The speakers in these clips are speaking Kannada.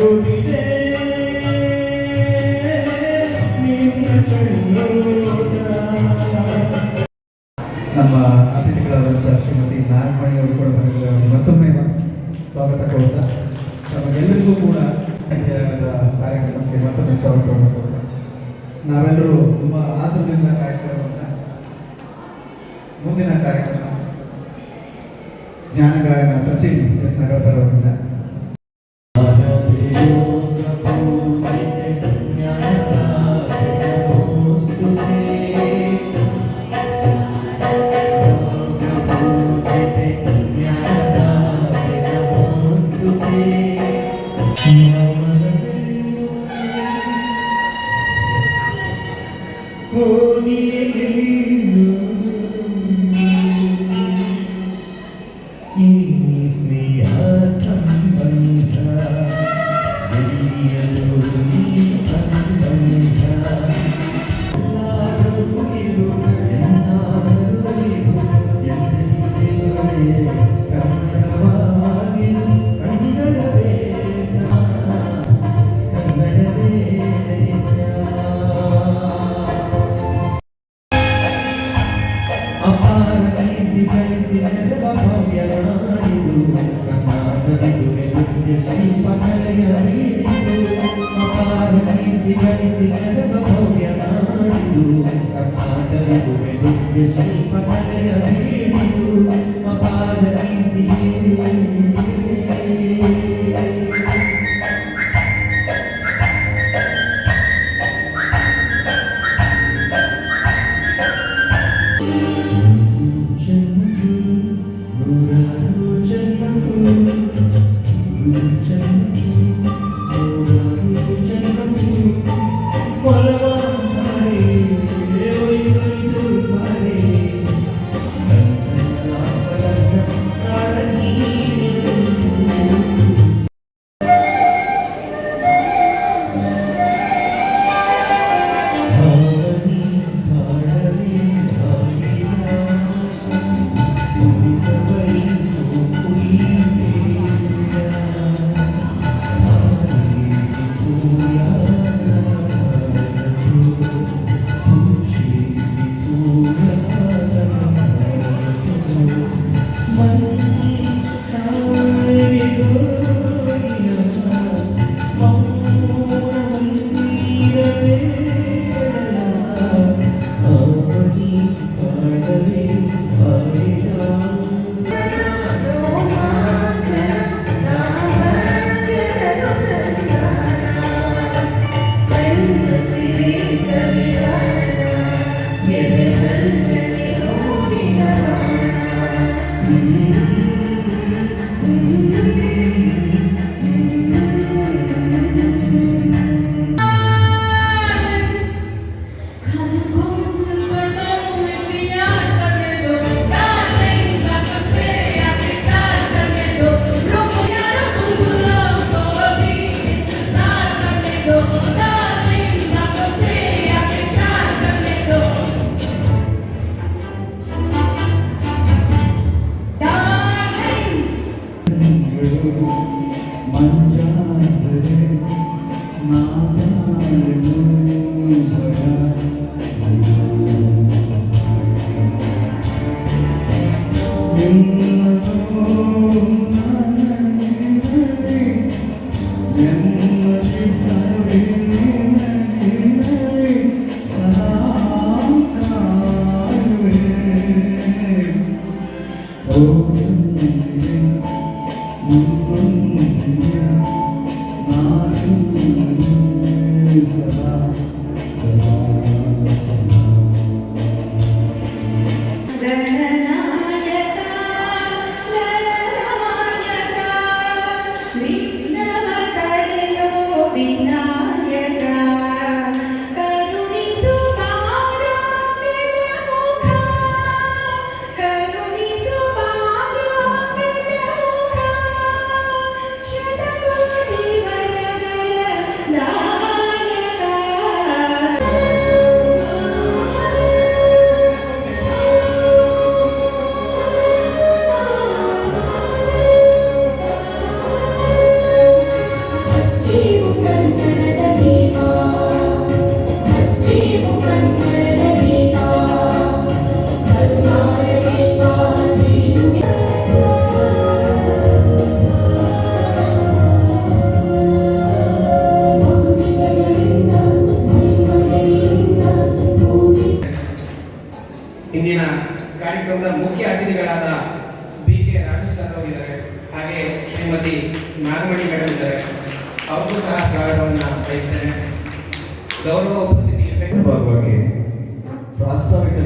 ನುಡಿದೆ ನಿನ್ನ ಚಂದ ನಮ್ಮ ಅತಿಥಿಗಳಾದಂಥ ಶ್ರೀಮತಿ ನಾಗಮಣಿ ಅವರು ಕೂಡ ಬಂದಿದ್ದಾರೆ. ಮತ್ತೊಮ್ಮೆ ಸ್ವಾಗತ ಕೊಡ್ತಾ ನಮಗೆಲ್ಲರಿಗೂ ಕೂಡ ಕಾರ್ಯಕ್ರಮಕ್ಕೆ ಮತ್ತೊಮ್ಮೆ ಸ್ವಾಗತ ಕೊಡ್ತಾ ನಾವೆಲ್ಲರೂ ತುಂಬ ಆತುರದಿಂದ ಕಾರ್ಯಕ್ರಮವನ್ನು ಮುಂದಿನ ಕಾರ್ಯಕ್ರಮ ಜ್ಞಾನಗಾಯನ ಸಚಿನ್ ಎಸ್ ನಗರ್ಕರ್ ಅವರಿಂದ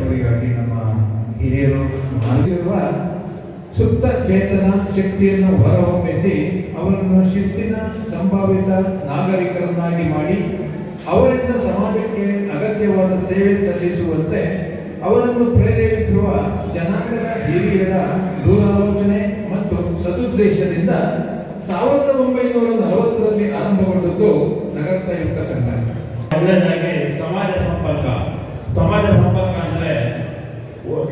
ಅವರಿಗಾಗಿ ನಮ್ಮ ಹಿರಿಯರು ಮಾಡಿರುವ ಸುಪ್ತ ಚೇತನ ಶಕ್ತಿಯನ್ನು ಹೊರಹೊಮ್ಮಿಸಿ ಅವರನ್ನು ಶಿಸ್ತಿನ, ಸಂಭಾವಿತ ನಾಗರಿಕರನ್ನಾಗಿ ಮಾಡಿ ಅವರಿಂದ ಸಮಾಜಕ್ಕೆ ಅಗತ್ಯವಾದ ಸೇವೆ ಸಲ್ಲಿಸುವಂತೆ ಅವರನ್ನು ಪ್ರೇರೇಪಿಸುವ ಜನಾಂಗದ ಹಿರಿಯರ ದೂರಾಲೋಚನೆ ಮತ್ತು ಸದುದ್ದೇಶದಿಂದ ಸಾವಿರದ ಒಂಬೈನೂರ ನಲವತ್ತರಲ್ಲಿ ಆರಂಭಗೊಂಡದ್ದು ನಗರ ಸಂಘ. ಮೊದಲನೇದಾಗಿ ಸಮಾಜ ಸಂಪರ್ಕ ಸಮಾಜ ಸಂಪರ್ಕ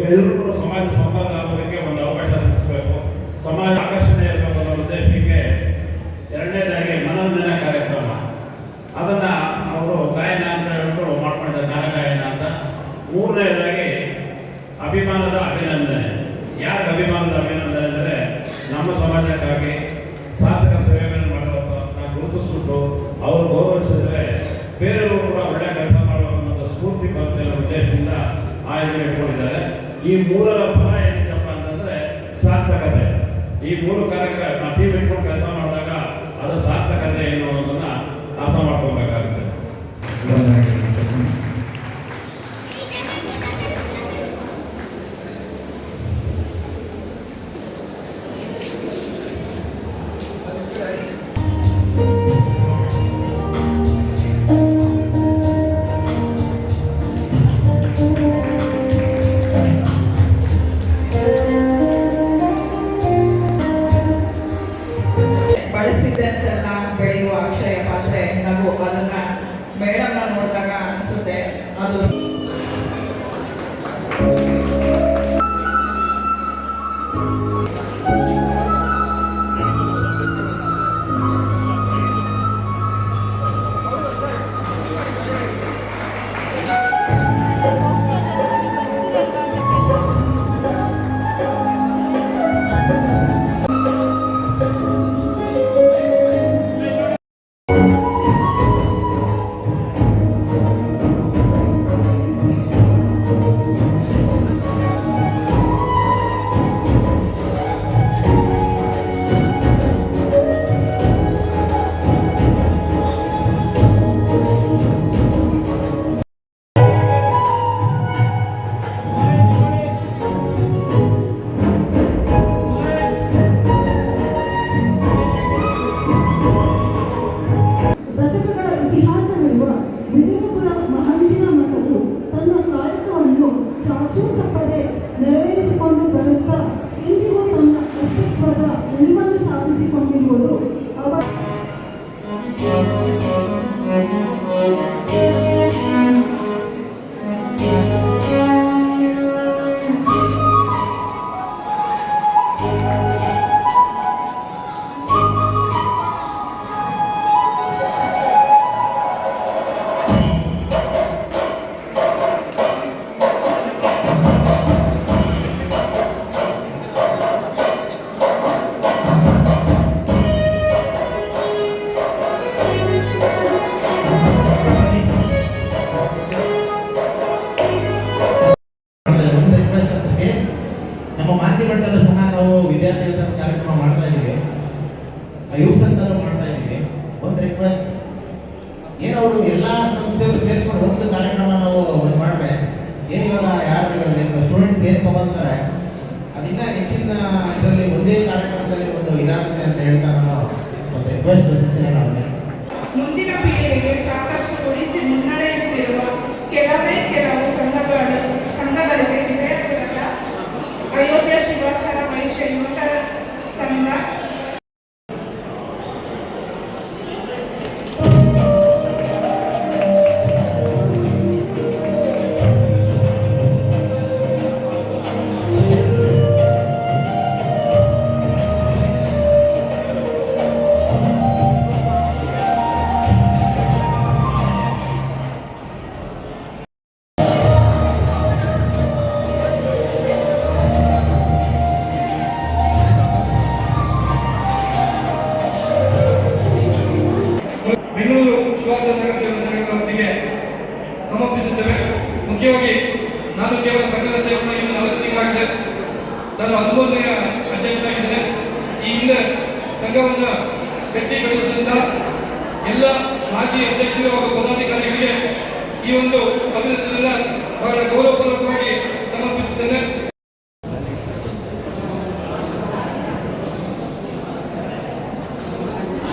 ಎಲ್ಲರೂ ಸಮಾಜ ಸಂಪಾದನೆ ಆಗೋದಕ್ಕೆ ಒಂದು ಅವಕಾಶ ಸಿಕ್ಕಿಸ್ಬೇಕು ಸಮಾಜ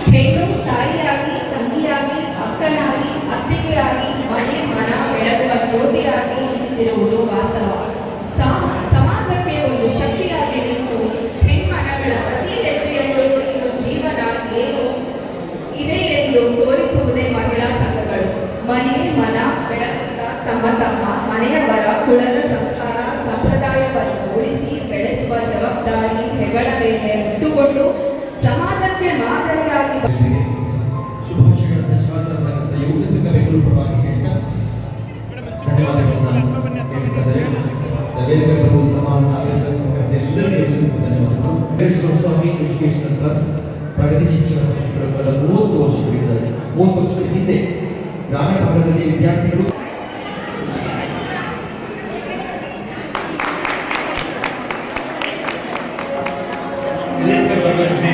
ಹೆಣ್ಣು ತಾಯಿಯಾಗಿ ತಂಗಿಯಾಗಿ ಅಕ್ಕನಾಗಿ ಅತ್ತಿಗೆಯಾಗಿ ಮನೆ ಮನ ಬೆಳಗುವ ಜ್ಯೋತಿಯಾಗಿ ನಿಂತಿರುವುದು ಸ್ವಾಮಿ ಎಜುಕೇಶನಲ್ ಟ್ರಸ್ಟ್ ಪ್ರಗತಿ ಶಿಕ್ಷಣ ಸಂಸ್ಥೆಗಳು ಕಳೆದ ಮೂವತ್ತು ವರ್ಷಗಳಿಂದ ಮೂವತ್ತು ವರ್ಷಗಳ ಹಿಂದೆ ಗ್ರಾಮೀಣ ಭಾಗದಲ್ಲಿ ವಿದ್ಯಾರ್ಥಿಗಳು ಬರ್ಬೋದು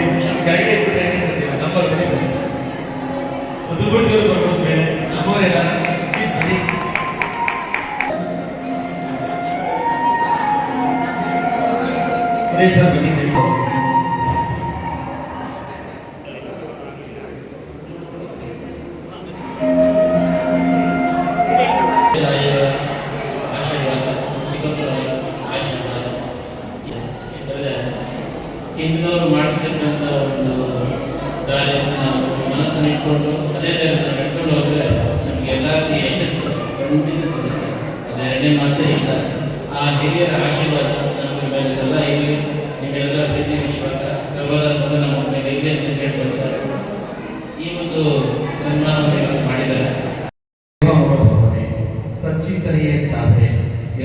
ಇಲ್ಲ ಆ ಹಿರಿಯರ ಆಶೀರ್ವಾದ ನಮ್ಮ ಮೇಲೆ ಸದಾ ಇಲ್ಲಿ ನಿಮ್ಮೆಲ್ಲರ ಪ್ರೀತಿ ವಿಶ್ವಾಸ ಸರ್ವದ ಸದಾ ನಮ್ಮ ಮೇಲೆ ಇಲ್ಲಿ ಅಂತ ಕೇಳ್ಕೊಳ್ತಾರೆ ಈ ಒಂದು ಸನ್ಮಾನವನ್ನು ಇವತ್ತು ಮಾಡಿದ್ದಾರೆ. ಸಚ್ಚಿಂತನೆಯೇ ಸಾಧನೆ.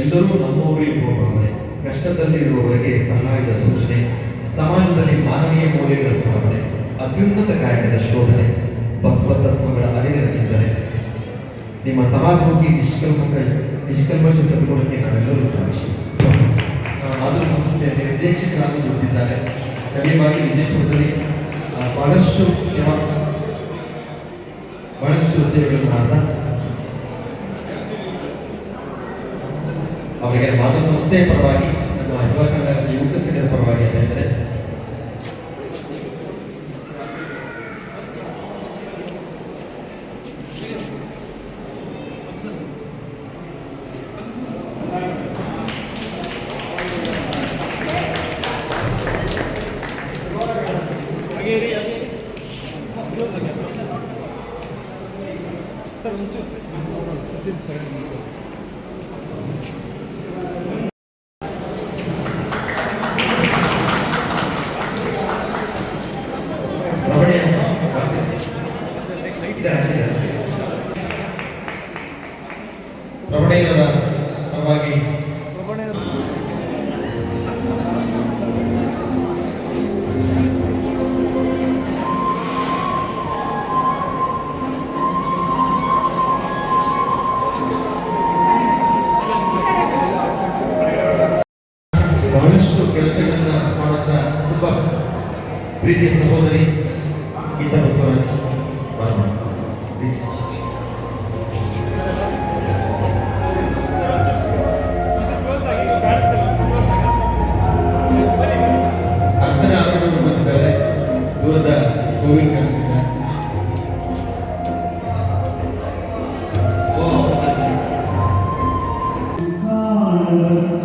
ಎಲ್ಲರೂ ನಮ್ಮವರು ಭಾವನೆ ಕಷ್ಟದಲ್ಲಿರುವವರಿಗೆ ಸಹಾಯದ ಸೂಚನೆ. ಸಮಾಜದಲ್ಲಿ ಮಾನವೀಯ ಮೌಲ್ಯಗಳ ಸ್ಥಾಪನೆ, ಅತ್ಯುನ್ನತ ಕಾಯಕದ ಶೋಧನೆ ಬಸವ ತತ್ವಗಳ ಅರಿವಿನ ಚಿಂತನೆ. ನಿಮ್ಮ ಸಮಾಜಮುಖಿ ನಿಷ್ಕಲ್ಮಕ ನಿಷ್ಕಲ್ಮಶ ಸದ್ಗುಣಕ್ಕೆ ನಾವೆಲ್ಲರೂ ಸಾಕ್ಷಿ. ಮಾಧುರ ಸಂಸ್ಥೆಯ ನಿರ್ದೇಶಕರಾಗಿ ದುಡಿದಿದ್ದಾರೆ. ಸ್ಥಳೀಯವಾಗಿ ವಿಜಯಪುರದಲ್ಲಿ ಬಹಳಷ್ಟು ಸೇವಾ, ಬಹಳಷ್ಟು ಸೇವೆಗಳನ್ನು ಮಾಡ್ತಾ ಅವರಿಗೆ ಮಾತೃ ಸಂಸ್ಥೆಯ ಪರವಾಗಿ, ನಮ್ಮ ಅಜ್ವಾಚಾರ ಯುವಕ ಸಂಘದ ಪರವಾಗಿ ಅಂತ ಹೇಳಿದರೆ సార్ ఉంచు. Sir Amen.